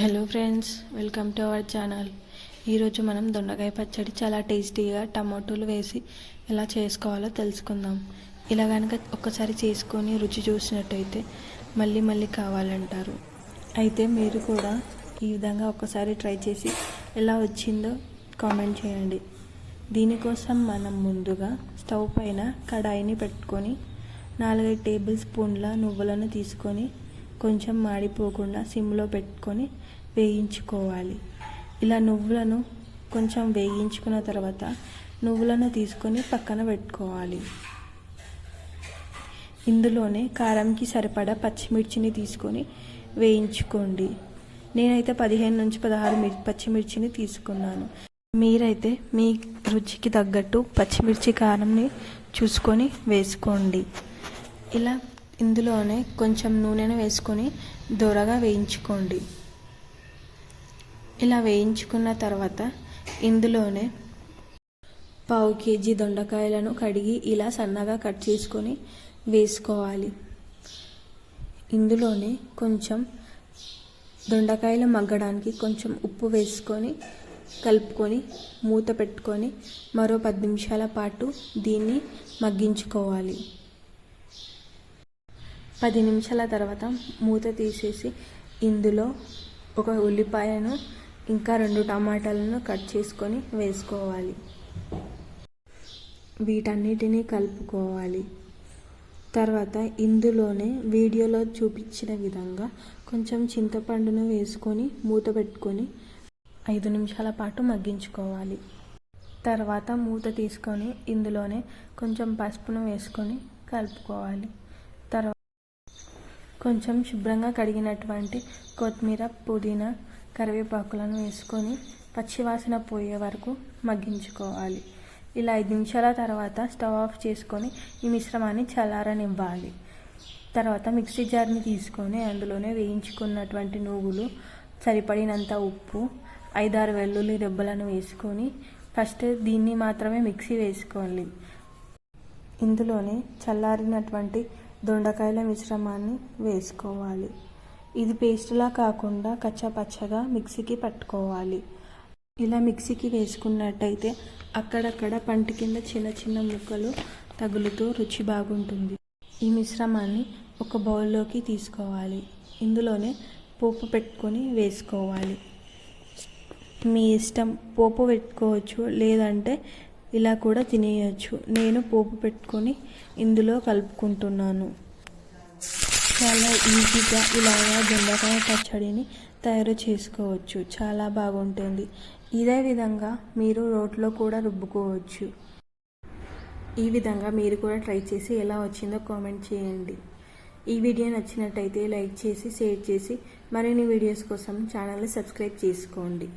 Hello friends welcome to our channel ఈరోజు మనం దొండకాయ పచ్చడి చాలా టేస్టీగా టమాటోలు వేసి ఎలా చేసుకోవాలో తెలుసుకుందాం. ఇలా కనుక ఒక్కసారి చేసుకొని రుచి చూసినట్టయితే మళ్ళీ మళ్ళీ కావాలంటారు. అయితే మీరు కూడా ఈ విధంగా ఒక్కసారి ట్రై చేసి ఎలా వచ్చిందో కామెంట్ చేయండి. దీనికోసం మనం ముందుగా స్టవ్ పైన కడాయిని పెట్టుకొని నాలుగైదు టేబుల్ స్పూన్ల నువ్వులను తీసుకొని కొంచెం మాడిపోకుండా సిమ్లో పెట్టుకొని వేయించుకోవాలి. ఇలా నువ్వులను కొంచెం వేయించుకున్న తర్వాత నువ్వులను తీసుకొని పక్కన పెట్టుకోవాలి. ఇందులోనే కారంకి సరిపడా పచ్చిమిర్చిని తీసుకొని వేయించుకోండి. నేనైతే పదిహేను నుంచి పదహారు మిర్చి పచ్చిమిర్చిని తీసుకున్నాను. మీరైతే మీ రుచికి తగ్గట్టు పచ్చిమిర్చి కారంని చూసుకొని వేసుకోండి. ఇలా ఇందులోనే కొంచెం నూనెను వేసుకొని దొరగా వేయించుకోండి. ఇలా వేయించుకున్న తర్వాత ఇందులోనే పావు కేజీ దొండకాయలను కడిగి ఇలా సన్నగా కట్ చేసుకొని వేసుకోవాలి. ఇందులోనే కొంచెం దొండకాయలు మగ్గడానికి కొంచెం ఉప్పు వేసుకొని కలుపుకొని మూత పెట్టుకొని మరో పది నిమిషాల పాటు దీన్ని మగ్గించుకోవాలి. పది నిమిషాల తర్వాత మూత తీసేసి ఇందులో ఒక ఉల్లిపాయను ఇంకా రెండు టమాటాలను కట్ చేసుకొని వేసుకోవాలి. వీటన్నిటినీ కలుపుకోవాలి. తర్వాత ఇందులోనే వీడియోలో చూపించిన విధంగా కొంచెం చింతపండును వేసుకొని మూత పెట్టుకొని ఐదు నిమిషాల పాటు మగ్గించుకోవాలి. తర్వాత మూత తీసుకొని ఇందులోనే కొంచెం పసుపును వేసుకొని కలుపుకోవాలి. కొంచెం శుభ్రంగా కడిగినటువంటి కొత్తిమీర పుదీనా కరివేపాకులను వేసుకొని పచ్చివాసన పోయే వరకు మగ్గించుకోవాలి. ఇలా ఐదు నిమిషాల తర్వాత స్టవ్ ఆఫ్ చేసుకొని ఈ మిశ్రమాన్ని చల్లారనివ్వాలి. తర్వాత మిక్సీ జార్ని తీసుకొని అందులోనే వేయించుకున్నటువంటి నువ్వులు సరిపడినంత ఉప్పు ఐదారు వెల్లుల్లి దెబ్బలను వేసుకొని ఫస్ట్ దీన్ని మాత్రమే మిక్సీ వేసుకోవాలి ఇందులోనే చల్లారినటువంటి దొండకాయల మిశ్రమాన్ని వేసుకోవాలి. ఇది పేస్ట్లా కాకుండా కచ్చాపచ్చగా మిక్సీకి పట్టుకోవాలి. ఇలా మిక్సీకి వేసుకున్నట్టయితే అక్కడక్కడ పంటి కింద చిన్న చిన్న ముక్కలు తగులుతూ రుచి బాగుంటుంది. ఈ మిశ్రమాన్ని ఒక బౌల్లోకి తీసుకోవాలి. ఇందులోనే పోపు పెట్టుకొని వేసుకోవాలి. మీ ఇష్టం పోపు పెట్టుకోవచ్చు లేదంటే ఇలా కూడా తినేయచ్చు. నేను పోపు పెట్టుకొని ఇందులో కలుపుకుంటున్నాను. చాలా ఈజీగా ఇలాగా దొండకాయ పచ్చడిని తయారు చేసుకోవచ్చు. చాలా బాగుంటుంది. ఇదే విధంగా మీరు రోట్లో కూడా రుబ్బుకోవచ్చు. ఈ విధంగా మీరు కూడా ట్రై చేసి ఎలా వచ్చిందో కామెంట్ చేయండి. ఈ వీడియో నచ్చినట్టయితే లైక్ చేసి షేర్ చేసి మరిన్ని వీడియోస్ కోసం ఛానల్ని సబ్స్క్రైబ్ చేసుకోండి.